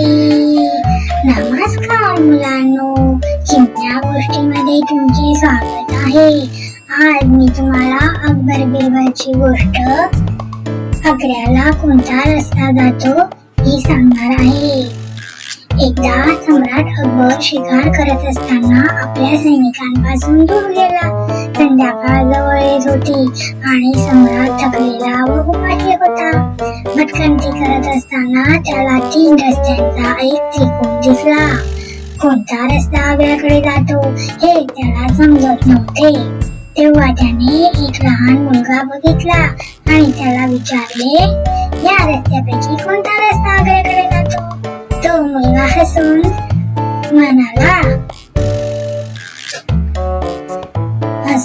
नमस्कार मुलांनो. चिमण्या गोष्टीमध्ये तुमचे स्वागत आहे. आज मी तुम्हाला अकबर बिरबलची गोष्ट अकऱ्याला कोणता रस्ता जातो हे सांगणार आहे. एकदा शिकार करत असताना आपल्या सैनिकांपासून दूर गेला संध्याकाळ जवळ येत होती आणि सम्राट थकलेला व उपाशी होता. भटकंती करत असताना त्याला तीन रस्त्यांचा एक त्रिकोण दिसला. कोणता रस्ता आगळ्याकडे जातो हे त्याला समजत नव्हते. तेव्हा त्याने एक लहान मुलगा बघितला आणि त्याला विचारले या रस्त्यापैकी कोणता रस्ता आग्र्याकडे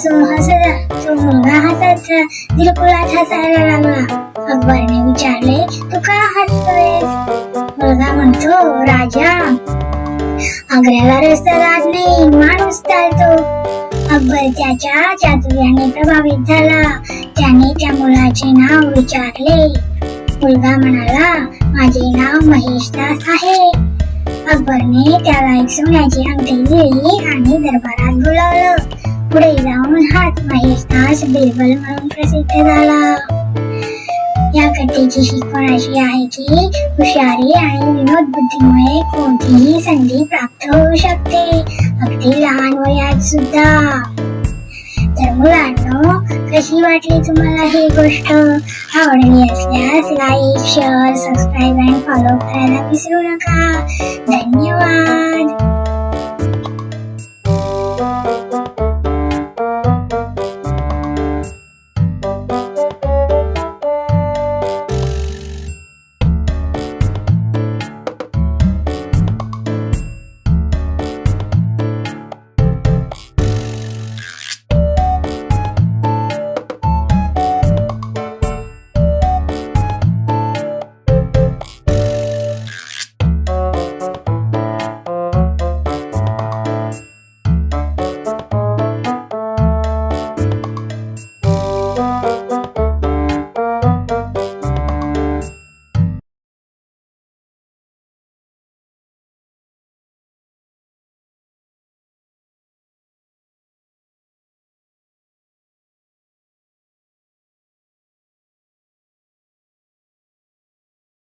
हसून हसत तो मुलगा हसत दिलकुलात हसायला लागला अकबरने विचारले तू का हसतोयस? मुलगा म्हणतो राजा आग्र्याला रस्ता जात नाही माणूस चालतो. अकबर त्याच्या चातुर्याने प्रभावित झाला. त्याने त्या मुलाचे नाव विचारले. मुलगा म्हणाला माझे नाव महेश दास आहे. अकबरने त्याला एक सोन्याची अंगठी दिली आणि दरबारात बोलावलं. पुढे जाऊन हाच महेश दास बिरबल म्हणून प्रसिद्ध झाला. या कथेची शिकवण अशी आहे की हुशारी आणि विनोद बुद्धीमुळे कोणतीही संधी प्राप्त होऊ शकते. अगदी लहान वयात सुद्धा. तर मुलांनो कशी वाटली तुम्हाला ही गोष्ट? आवडली असल्यास लाईक शेअर सबस्क्राईब आणि फॉलो करायला विसरू नका. धन्यवाद.